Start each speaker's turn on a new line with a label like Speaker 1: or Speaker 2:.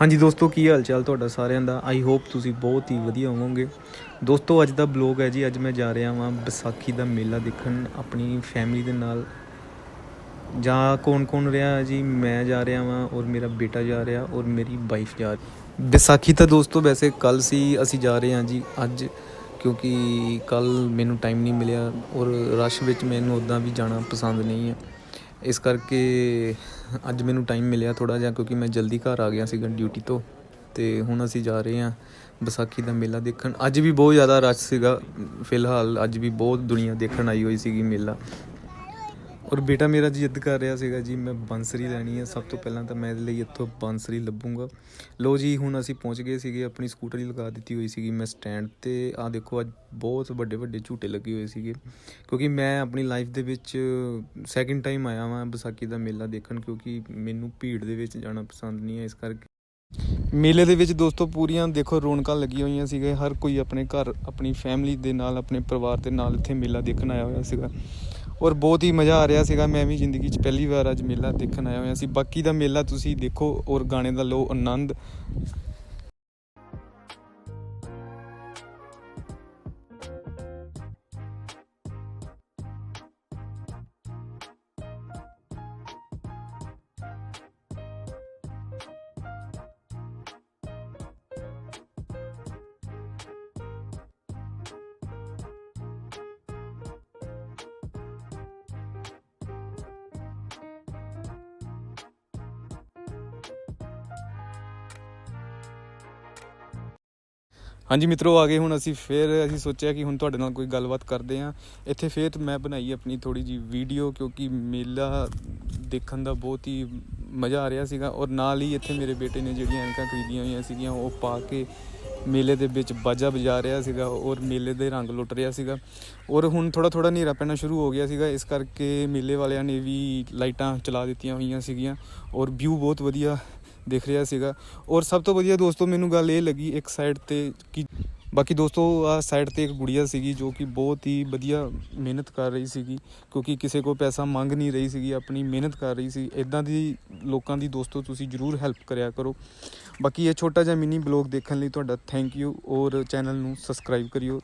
Speaker 1: ਹਾਂਜੀ ਦੋਸਤੋ, ਕੀ ਹਾਲ ਚਾਲ ਤੁਹਾਡਾ ਸਾਰਿਆਂ ਦਾ? ਆਈ ਹੋਪ ਤੁਸੀਂ ਬਹੁਤ ਹੀ ਵਧੀਆ ਹੋਵੋਗੇ। ਦੋਸਤੋ, ਅੱਜ ਦਾ ਬਲੌਗ ਹੈ ਜੀ, ਅੱਜ ਮੈਂ ਜਾ ਰਿਹਾ ਹਾਂ ਵਿਸਾਖੀ ਦਾ ਮੇਲਾ ਦੇਖਣ ਆਪਣੀ ਫੈਮਿਲੀ ਦੇ ਨਾਲ। ਜਾਂ ਕੌਣ ਕੌਣ ਰਿਹਾ ਜੀ? ਮੈਂ ਜਾ ਰਿਹਾ ਹਾਂ ਔਰ ਮੇਰਾ ਬੇਟਾ ਜਾ ਰਿਹਾ ਔਰ ਮੇਰੀ ਵਾਈਫ ਜਾ ਰਹੀ। ਵਿਸਾਖੀ ਤਾਂ ਦੋਸਤੋ ਵੈਸੇ ਕੱਲ ਸੀ, ਅਸੀਂ ਜਾ ਰਹੇ ਹਾਂ ਜੀ ਅੱਜ, ਕਿਉਂਕਿ ਕੱਲ ਮੈਨੂੰ ਟਾਈਮ ਨਹੀਂ ਮਿਲਿਆ ਔਰ ਰਸ਼ ਵਿੱਚ ਮੈਨੂੰ ਉਦਾਂ ਵੀ ਜਾਣਾ ਪਸੰਦ ਨਹੀਂ ਹੈ। ਇਸ ਕਰਕੇ ਅੱਜ ਮੈਨੂੰ ਟਾਈਮ ਮਿਲਿਆ ਥੋੜਾ ਜਿਹਾ ਕਿਉਂਕਿ ਮੈਂ ਜਲਦੀ ਘਰ ਆ ਗਿਆ ਸੀਗਾ ਡਿਊਟੀ ਤੋਂ ਤੇ ਹੁਣ ਅਸੀਂ ਜਾ ਰਹੇ ਹਾਂ ਵਿਸਾਖੀ ਦਾ ਮੇਲਾ ਦੇਖਣ। ਅੱਜ ਵੀ ਬਹੁਤ ਜ਼ਿਆਦਾ ਰਸ਼ ਸੀਗਾ। ਫਿਲਹਾਲ ਅੱਜ ਵੀ ਬਹੁਤ ਦੁਨੀਆ ਦੇਖਣ ਆਈ ਹੋਈ ਸੀਗੀ ਮੇਲਾ। ਔਰ ਬੇਟਾ ਮੇਰਾ ਜਿੱਦ ਕਰ ਰਿਹਾ ਸੀਗਾ, ਜੀ ਮੈਂ ਬੰਸਰੀ ਲੈਣੀ ਹੈ ਸਭ ਤੋਂ ਪਹਿਲਾਂ ਤਾਂ ਮੈਂ ਇਹਦੇ ਲਈ ਇੱਥੋਂ ਬੰਸਰੀ ਲੱਭੂੰਗਾ। ਲੋ ਜੀ, ਹੁਣ ਅਸੀਂ ਪਹੁੰਚ ਗਏ ਸੀਗੇ, ਆਪਣੀ ਸਕੂਟਰੀ ਲਗਾ ਦਿੱਤੀ ਹੋਈ ਸੀਗੀ ਮੈਂ ਸਟੈਂਡ ਤੇ। ਆ ਦੇਖੋ, ਅੱਜ ਬਹੁਤ ਵੱਡੇ ਵੱਡੇ ਝੂਟੇ ਲੱਗੇ ਹੋਏ ਸੀਗੇ, ਕਿਉਂਕਿ ਮੈਂ ਆਪਣੀ ਲਾਈਫ ਦੇ ਵਿੱਚ ਸੈਕਿੰਡ ਟਾਈਮ ਆਇਆ ਵਾਂ ਵਿਸਾਖੀ ਦਾ ਮੇਲਾ ਦੇਖਣ, ਕਿਉਂਕਿ ਮੈਨੂੰ ਭੀੜ ਦੇ ਵਿੱਚ ਜਾਣਾ ਪਸੰਦ ਨਹੀਂ ਹੈ ਇਸ ਕਰਕੇ। ਮੇਲੇ ਦੇ ਵਿੱਚ ਦੋਸਤੋ, ਪੂਰੀਆਂ ਦੇਖੋ, ਰੌਣਕਾਂ ਲੱਗੀਆਂ ਹੋਈਆਂ ਸੀਗੇ ਹਰ ਕੋਈ ਆਪਣੇ ਘਰ, ਆਪਣੀ ਫੈਮਿਲੀ ਦੇ ਨਾਲ, ਆਪਣੇ ਪਰਿਵਾਰ ਦੇ ਨਾਲ ਇੱਥੇ ਮੇਲਾ ਦੇਖਣ ਆਇਆ ਹੋਇਆ ਸੀਗਾ। ਔਰ ਬਹੁਤ ਹੀ ਮਜ਼ਾ ਆ ਰਿਹਾ ਸੀਗਾ ਮੈਂ ਵੀ ਜ਼ਿੰਦਗੀ 'ਚ ਪਹਿਲੀ ਵਾਰ ਅੱਜ ਮੇਲਾ ਦੇਖਣ ਆਇਆ ਹੋਇਆ ਸੀ। ਬਾਕੀ ਦਾ ਮੇਲਾ ਤੁਸੀਂ ਦੇਖੋ ਔਰ ਗਾਣੇ ਦਾ ਲਓ ਆਨੰਦ। ਹਾਂਜੀ ਮਿੱਤਰੋ, ਆ ਗਏ ਹੁਣ ਅਸੀਂ ਫੇਰ, ਅਸੀਂ ਸੋਚਿਆ ਕਿ ਹੁਣ ਤੁਹਾਡੇ ਨਾਲ ਕੋਈ ਗੱਲਬਾਤ ਕਰਦੇ ਹਾਂ। ਇੱਥੇ ਫੇਰ ਮੈਂ ਬਣਾਈ ਆਪਣੀ ਥੋੜੀ ਜੀ ਵੀਡੀਓ ਕਿਉਂਕਿ ਮੇਲਾ ਦੇਖਣ ਦਾ ਬਹੁਤ ਹੀ ਮਜ਼ਾ ਆ ਰਿਹਾ ਸੀਗਾ ਔਰ ਨਾਲ ਹੀ ਇੱਥੇ ਮੇਰੇ ਬੇਟੇ ਨੇ ਜਿਹੜੀਆਂ ਐਨਕਾਂ ਖਰੀਦੀਆਂ ਹੋਈਆਂ ਸੀਗੀਆਂ, ਉਹ ਪਾ ਕੇ ਮੇਲੇ ਦੇ ਵਿੱਚ ਬਾਜਾ ਵਜਾ ਰਿਹਾ ਸੀਗਾ ਔਰ ਮੇਲੇ ਦੇ ਰੰਗ ਲੁੱਟ ਰਿਹਾ ਸੀਗਾ। ਔਰ ਹੁਣ ਥੋੜਾ ਥੋੜਾ ਹਨੇਰਾ ਪੈਣਾ ਸ਼ੁਰੂ ਹੋ ਗਿਆ ਸੀਗਾ, ਇਸ ਕਰਕੇ ਮੇਲੇ ਵਾਲਿਆਂ ਨੇ ਵੀ ਲਾਈਟਾਂ ਚਲਾ ਦਿੱਤੀਆਂ ਹੋਈਆਂ ਸੀਗੀਆਂ ਔਰ ਵਿਊ ਬਹੁਤ ਵਧੀਆ ਦਿਖ ਰਿਹਾ ਸੀਗਾ। ਔਰ ਸਭ ਤੋਂ ਵਧੀਆ ਦੋਸਤੋ, ਮੈਨੂੰ ਗੱਲ ਇਹ ਲੱਗੀ ਇੱਕ ਸਾਈਡ ਤੇ ਕਿ ਬਾਕੀ ਦੋਸਤੋ, ਆ ਸਾਈਡ ਤੇ ਇੱਕ ਗੁੜੀਆ ਸੀਗੀ ਜੋ ਕਿ ਬਹੁਤ ਹੀ ਵਧੀਆ ਮਿਹਨਤ ਕਰ ਰਹੀ ਸੀਗੀ, ਕਿਉਂਕਿ ਕਿਸੇ ਕੋ ਪੈਸਾ ਮੰਗ ਨਹੀਂ ਰਹੀ ਸੀਗੀ, ਆਪਣੀ ਮਿਹਨਤ ਕਰ ਰਹੀ ਸੀ। ਇਦਾਂ ਦੀ ਲੋਕਾਂ ਦੀ ਦੋਸਤੋ, ਤੁਸੀਂ ਜਰੂਰ ਹੈਲਪ ਕਰਿਆ ਕਰੋ। ਬਾਕੀ ਇਹ ਛੋਟਾ ਜਿਹਾ ਮਿਨੀ ਬਲੌਗ ਦੇਖਣ ਲਈ ਤੁਹਾਡਾ ਥੈਂਕ ਯੂ ਔਰ ਚੈਨਲ ਨੂੰ ਸਬਸਕ੍ਰਾਈਬ ਕਰਿਓ।